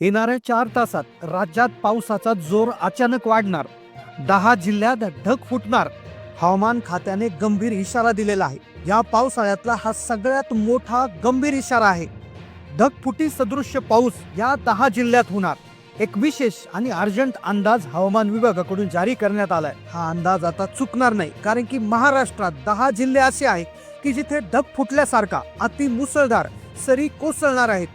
येणाऱ्या चार तासात राज्यात पावसाचा जोर अचानक वाढणार. दहा जिल्ह्यात ढग फुटणार. हवामान खात्याने गंभीर इशारा दिलेला आहे. या पावसाळ्यातला हा सगळ्यात मोठा गंभीर इशारा आहे. ढगफुटी सदृश्य पाऊस या दहा जिल्ह्यात होणार. एक विशेष आणि अर्जंट अंदाज हवामान विभागाकडून जारी करण्यात आलाय. हा अंदाज आता चुकणार नाही कारण की महाराष्ट्रात दहा जिल्हे असे आहेत की जिथे ढग फुटल्यासारखा अति मुसळधार सरी कोसळणार आहेत.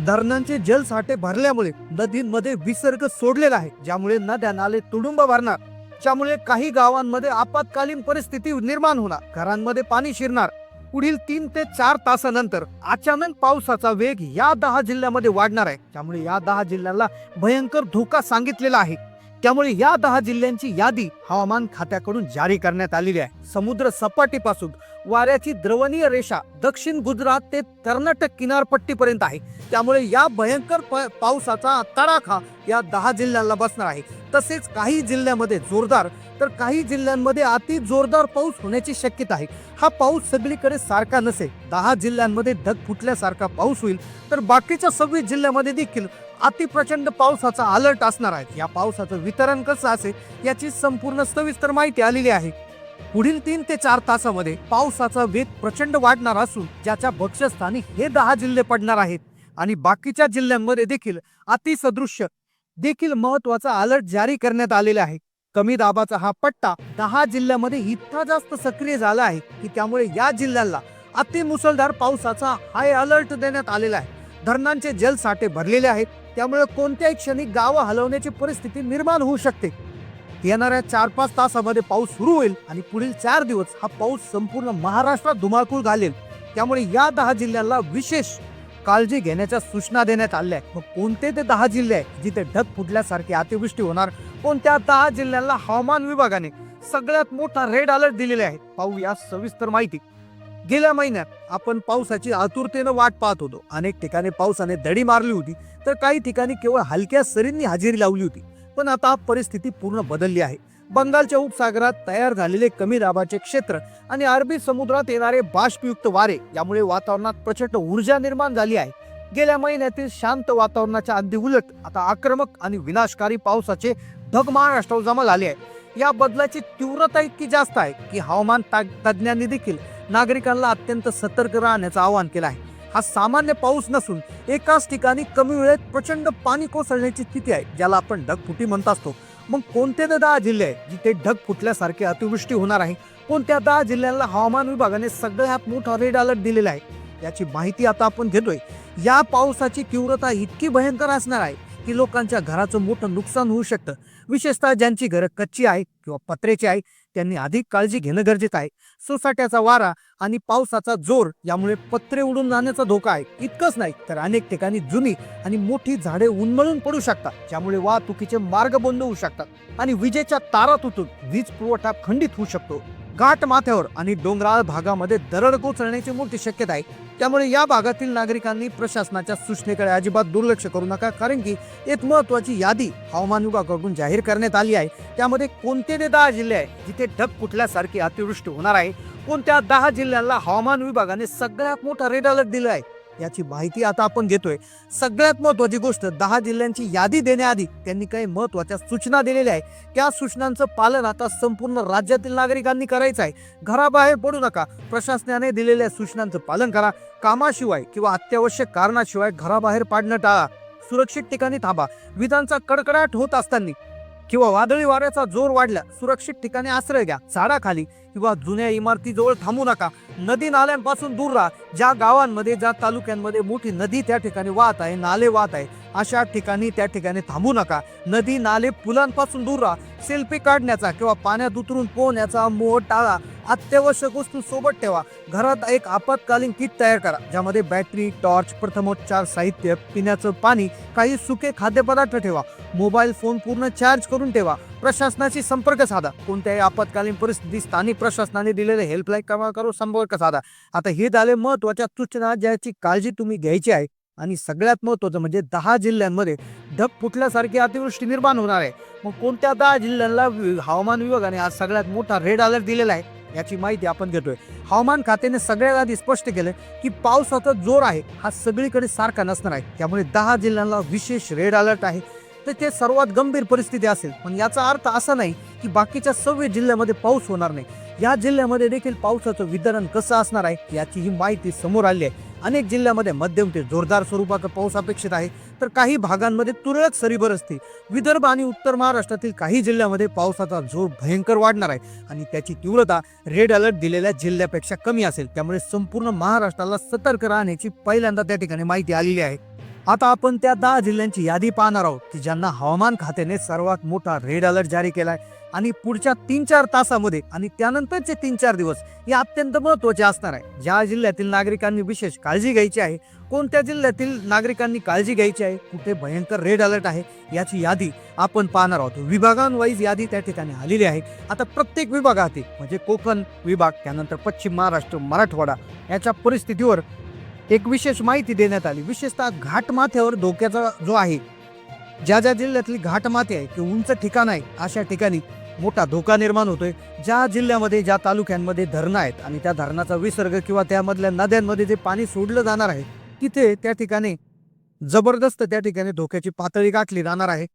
धरणांचे जलसाठे भरल्यामुळे नदींमध्ये विसर्ग सोडलेला आहे ज्यामुळे नद्या नाले तुडुंब भरणार ज्यामुळे काही गावांमध्ये आपत्कालीन परिस्थिती निर्माण होणार. घरांमध्ये पाणी शिरणार. पुढील तीन ते चार तासानंतर अचानक पावसाचा वेग या दहा जिल्ह्यामध्ये वाढणार आहे. त्यामुळे या दहा जिल्ह्याला भयंकर धोका सांगितलेला आहे. त्यामुळे या दहा जिल्ह्यांची यादी हवामान खात्याकडून जारी करण्यात आलेली आहे. समुद्र सपाटीपासून वाऱ्याची द्रवणीय रेषा दक्षिण गुजरात ते कर्नाटक किनारपट्टीपर्यंत आहे. त्यामुळे या भयंकर प- पावसाचा तडाखा या दहा जिल्ह्यांना बसणार आहे. तसेच काही जिल्ह्यामध्ये जोरदार तर काही जिल्ह्यांमध्ये अति जोरदार पाऊस होण्याची शक्यता आहे. हा पाऊस सगळीकडे सारखा नसेल दहा जिल्ह्यांमध्ये ढग फुटल्यासारखा पाऊस होईल तर बाकीच्या सव्वीस जिल्ह्यामध्ये देखील अतिप्रचंड पावसाचा अलर्ट असणार आहे. या पावसाचं वितरण कसं असेल याची संपूर्ण सविस्तर माहिती आलेली आहे. पुढील तीन ते चार तासामध्ये पावसाचा वेग प्रचंड वाढणार असून ज्याच्या भक्ष्यस्थानी हे दहा जिल्हे पडणार आहेत. आणि बाकीच्या जिल्ह्यांमध्ये देखील अतिसदृश्य देखील महत्त्वाचा अलर्ट जारी करण्यात आलेला आहे. कमी दाबाचा हा पट्टा दहा जिल्ह्यामध्ये इतका जास्त सक्रिय झाला आहे की त्यामुळे या जिल्ह्यांना अतिमुसळधार पावसाचा हाय अलर्ट देण्यात आलेला आहे. धरणांचे जलसाठे भरलेले आहेत. त्यामुळे कोणत्याही क्षणी गावं हलवण्याची परिस्थिती निर्माण होऊ शकते. येणाऱ्या चार पाच तासामध्ये पाऊस सुरू होईल आणि पुढील चार दिवस हा पाऊस संपूर्ण महाराष्ट्रात धुमाकूळ घालेल. त्यामुळे या दहा जिल्ह्यांना विशेष काळजी घेण्याच्या सूचना देण्यात आल्या आहेत. मग कोणते ते दहा जिल्हे आहेत जिथे ढग फुटल्यासारखी अतिवृष्टी होणार? कोणत्या दहा जिल्ह्यांना हवामान विभागाने सगळ्यात मोठा रेड अलर्ट दिलेला आहे? पाहूया सविस्तर माहिती. गेल्या महिन्यात आपण पावसाची आतुरतेनं वाट पाहत होतो. अनेक ठिकाणी पावसाने दडी मारली होती तर काही ठिकाणी केवळ हलक्या सरींनी हजेरी लावली होती. पण आता परिस्थिती पूर्ण बदलली आहे. बंगालच्या उपसागरात तयार झालेले कमी दाबाचे क्षेत्र आणि अरबी समुद्रात येणारे बाष्पयुक्त वारे यामुळे वातावरणात प्रचंड ऊर्जा निर्माण झाली आहे. गेल्या महिन्यातील शांत वातावरणाच्या अंधी उलट आता आक्रमक आणि विनाशकारी पावसाचे ढग महाराष्ट्रावर जमा झाले आहे. या बदलाची तीव्रता इतकी जास्त आहे की हवामान ता- तज्ज्ञांनी देखील नागरिकांना अत्यंत सतर्क राहण्याचं आवाहन केलं आहे. हा सामान्य पाऊस नसून एकाच ठिकाणी कमी वेळेत प्रचंड पाणी कोसळण्याची स्थिती आहे ज्याला आपण ढगफुटी म्हणत असतो. मग कोणते दहा जिल्हे आहे जिथे ढग फुटल्यासारखे अतिवृष्टी होणार आहे? कोणत्या दहा जिल्ह्यांना हवामान विभागाने सगळ्यात मोठा रेड अलर्ट दिलेला आहे? याची माहिती आता आपण घेतोय. या पावसाची तीव्रता इतकी भयंकर असणार आहे की लोकांच्या घराचं मोठं नुकसान होऊ शकतं. विशेषतः ज्यांची घरं कच्ची आहे किंवा पत्र्याची आहे त्यांनी अधिक काळजी घेणं गरजेचं आहे. सोसाट्याचा वारा आणि पावसाचा जोर यामुळे पत्रे उडून जाण्याचा धोका आहे. इतकंच नाही तर अनेक ठिकाणी जुनी आणि मोठी झाडे उन्मळून पडू शकतात ज्यामुळे वाहतुकीचे मार्ग बंद होऊ शकतात आणि विजेच्या तारा तुटून वीज पुरवठा खंडित होऊ शकतो. घाट माथ्यावर आणि डोंगराळ भागामध्ये दरड कोसळण्याची मोठी शक्यता आहे. त्यामुळे या भागातील नागरिकांनी प्रशासनाच्या सूचनेकडे अजिबात दुर्लक्ष करू नका कारण की एक महत्वाची यादी हवामान विभागाकडून जाहीर करण्यात आली आहे. त्यामध्ये कोणते ते दहा जिल्हे आहे जिथे ढग फुटल्यासारखी अतिवृष्टी होणार आहे? कोणत्या दहा जिल्ह्यांना हवामान विभागाने सगळ्यात मोठा रेड अलर्ट दिला आहे? याची माहिती आता आपण घेतोय. सगळ्यात महत्वाची गोष्ट दहा जिल्ह्यांची यादी देण्याआधी त्यांनी काही महत्त्वाच्या सूचना दिलेल्या आहे त्या सूचनांचं पालन आता संपूर्ण राज्यातील नागरिकांनी करायचं आहे. घराबाहेर पडू नका. प्रशासनाने दिलेल्या सूचनांचं पालन करा. कामाशिवाय किंवा अत्यावश्यक कारणाशिवाय घराबाहेर पाडणं टाळा. सुरक्षित ठिकाणी थांबा. विधांचा कडकडाट होत असताना किंवा वादळी वाऱ्याचा जोर वाढला सुरक्षित ठिकाणी आश्रय घ्या. झाडाखाली किंवा जुन्या इमारतीजवळ थांबू नका. नदी नाल्यांपासून दूर राहा. ज्या गावांमध्ये ज्या तालुक्यांमध्ये मोठी नदी त्या ठिकाणी वाहत आहे नाले वाहत आहे अशा ठिकाणी त्या ठिकाणी थांबू नका. नदी नाले पुलांपासून दूर राहा. सेल्फी काढण्याचा किंवा पाण्यात उतरून पोहण्याचा मोह टाळा. अत्यावश्यक वस्तू सोबत ठेवा. घरात एक आपत्कालीन किट तयार करा ज्यामध्ये बॅटरी टॉर्च प्रथमोपचार साहित्य पिण्याचं पाणी काही सुके खाद्यपदार्थ ठेवा. मोबाईल फोन पूर्ण चार्ज करून ठेवा. प्रशासनाशी संपर्क साधा. कोणत्याही आपत्कालीन परिस्थिती स्थानिक प्रशासनाने दिलेले हेल्पलाईन क्रमांकावर संपर्क साधा. आता हे झाले महत्त्वाच्या सूचना ज्याची काळजी तुम्ही घ्यायची आहे. आणि सगळ्यात महत्वाचं म्हणजे दहा जिल्ह्यांमध्ये ढग फुटल्यासारखी अतिवृष्टी निर्माण होणार आहे. मग कोणत्या दहा जिल्ह्यांना हवामान विभागाने आज सगळ्यात मोठा रेड अलर्ट दिलेला आहे याची माहिती आपण घेतोय. हवामान खात्याने सगळ्यात आधी स्पष्ट केलं की पावसाचा जोर आहे हा सगळीकडे सारखा नसणार आहे. त्यामुळे दहा जिल्ह्यांना विशेष रेड अलर्ट आहे. तर ते सर्वात गंभीर परिस्थिती असेल. पण याचा अर्थ असा नाही की बाकीच्या सव्वीस जिल्ह्यामध्ये पाऊस होणार नाही. या जिल्ह्यामध्ये देखील पावसाचं वितरण कसं असणार आहे याची ही माहिती समोर आली आहे. अनेक जिल्ह्यामध्ये मध्यम ते जोरदार स्वरूपाचा पाऊस अपेक्षित आहे. तर काही भागांमध्ये तुरळक सरी बरसते विदर्भ आणि उत्तर महाराष्ट्रातील काही जिल्ह्यामध्ये पावसाचा जोर भयंकर वाढणार आहे. आणि त्याची तीव्रता रेड अलर्ट दिलेल्या जिल्ह्यापेक्षा कमी असेल. त्यामुळे संपूर्ण महाराष्ट्राला सतर्क राहण्याची पहिल्यांदा त्या ठिकाणी माहिती आलेली आहे. आता आपण त्या दहा जिल्ह्यांची यादी पाहणार आहोत की ज्यांना हवामान खात्याने सर्वात मोठा रेड अलर्ट जारी केलाय. आणि पुढच्या तीन चार तासामध्ये आणि त्यानंतरचे तीन चार दिवस हे अत्यंत महत्त्वाचे असणार आहे. ज्या जिल्ह्यातील नागरिकांनी विशेष काळजी घ्यायची आहे कोणत्या जिल्ह्यातील नागरिकांनी काळजी घ्यायची आहे कुठे भयंकर रेड अलर्ट आहे याची यादी आपण पाहणार आहोत. विभागांवाईज यादी त्या ठिकाणी आलेली आहे. आता प्रत्येक विभागातील म्हणजे कोकण विभाग त्यानंतर पश्चिम महाराष्ट्र मराठवाडा याच्या परिस्थितीवर एक विशेष माहिती देण्यात आली. विशेषतः घाटमाथ्यावर धोक्याचा जो आहे ज्या ज्या जिल्ह्यातली घाटमाती आहे किंवा उंच ठिकाण आहे अशा ठिकाणी मोठा धोका निर्माण होतोय. ज्या जिल्ह्यामध्ये ज्या तालुक्यांमध्ये धरणं आहेत आणि त्या धरणाचा विसर्ग किंवा त्यामधल्या नद्यांमध्ये जे पाणी सोडलं जाणार आहे तिथे त्या ठिकाणी जबरदस्त त्या ठिकाणी धोक्याची पातळी गाठली जाणार आहे.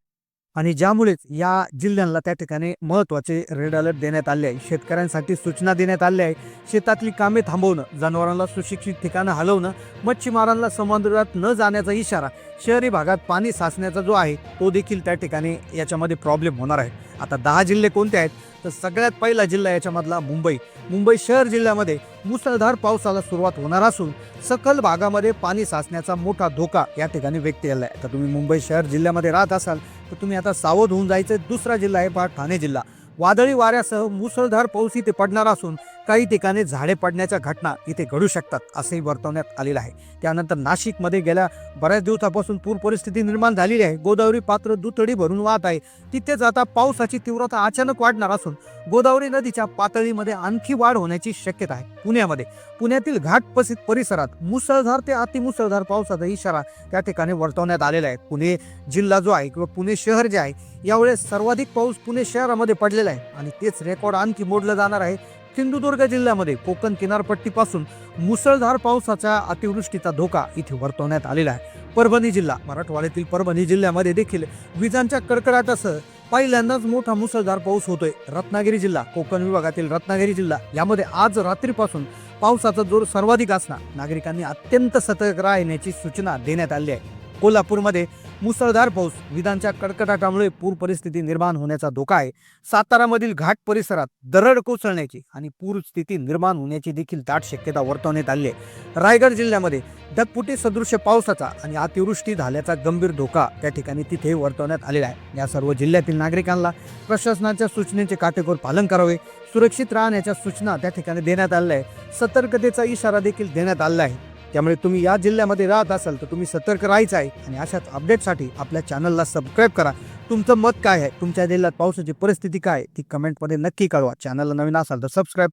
आणि ज्यामुळेच या जिल्ह्यांना त्या ठिकाणी महत्त्वाचे रेड अलर्ट देण्यात आले आहे. शेतकऱ्यांसाठी सूचना देण्यात आल्या आहे. शेतातली कामे थांबवणं जनावरांना सुशिक्षित ठिकाणं हलवणं मच्छीमारांना समुद्रात न जाण्याचा इशारा शहरी भागात पाणी साचण्याचा जो आहे तो देखील त्या ठिकाणी याच्यामध्ये प्रॉब्लेम होणार आहे. आता दहा जिल्हे कोणते आहेत? तर सगळ्यात पहिला जिल्हा याच्यामधला मुंबई. मुंबई शहर जिल्ह्यामध्ये मुसळधार पावसाला सुरुवात होणार असून सखल भागामध्ये पाणी साचण्याचा मोठा धोका या ठिकाणी व्यक्त केला आहे. तर तुम्ही मुंबई शहर जिल्ह्यामध्ये राहत असाल तर तुम्ही आता सावध होऊन जायचं. दुसरा जिल्हा आहे पहा ठाणे जिल्हा. वादळी वाऱ्यासह मुसळधार पाऊस इथे पडणार असून काही ठिकाणी झाडे पडण्याच्या घटना इथे घडू शकतात असंही वर्तवण्यात आलेलं आहे. त्यानंतर नाशिकमध्ये गेल्या बऱ्याच दिवसापासून पूर परिस्थिती निर्माण झालेली आहे. गोदावरी पात्र दुथडी भरून वाहत आहे. तिथेच आता पावसाची तीव्रता अचानक वाढणार असून गोदावरी नदीच्या पातळीमध्ये आणखी वाढ होण्याची शक्यता आहे. पुण्यामध्ये पुण्यातील घाट परिसरात मुसळधार ते अतिमुसळधार पावसाचा इशारा त्या ठिकाणी वर्तवण्यात आलेला आहे. पुणे जिल्हा जो आहे किंवा पुणे शहर जे आहे यावेळेस सर्वाधिक पाऊस पुणे शहरामध्ये पडलेला आहे आणि तेच रेकॉर्ड आणखी मोडलं जाणार आहे. सिंधुदुर्ग जिल्ह्यामध्ये कोकण किनारपट्टीपासून मुसळधार पावसाच्या अतिवृष्टीचा धोका इथे वर्तवण्यात आलेला आहे. परभणी जिल्हा मराठवाड्यातील परभणी जिल्ह्यामध्ये देखील विजांच्या कडकडाटासह पहिल्यांदाच मोठा मुसळधार पाऊस होतोय. रत्नागिरी जिल्हा कोकण विभागातील रत्नागिरी जिल्हा यामध्ये आज रात्रीपासून पावसाचा जोर सर्वाधिक असणार. नागरिकांनी अत्यंत सतर्क राहण्याची सूचना देण्यात आली आहे. कोल्हापूरमध्ये मुसळधार पाऊस. विधानच्या कडकडाटामुळे पूर परिस्थिती निर्माण होण्याचा धोका आहे. सातारामधील घाट परिसरात दरड कोसळण्याची आणि पूर स्थिती निर्माण होण्याची देखील दाट शक्यता वर्तवण्यात आली आहे. रायगड जिल्ह्यामध्ये ढगफुटी सदृश्य पावसाचा आणि अतिवृष्टी झाल्याचा गंभीर धोका त्या ठिकाणी तिथे वर्तवण्यात आलेला आहे. या सर्व जिल्ह्यातील नागरिकांना प्रशासनाच्या सूचनेचे काटेकोर पालन करावे. सुरक्षित राहण्याच्या सूचना त्या ठिकाणी देण्यात आल्या आहे सतर्कतेचा इशारा देखील देण्यात आला आहे. त्यामुळे तुम्ही या जिल्ह्यामध्ये राहत असाल तर तुम्ही सतर्क राहायचं आहे आणि अशाच अपडेटसाठी आपल्या चॅनलला सबस्क्राईब करा. तुमचं मत काय आहे? तुमच्या जिल्ह्यात पावसाची परिस्थिती काय ती कमेंटमध्ये नक्की कळवा. चॅनलला नवीन असाल तर सबस्क्राईब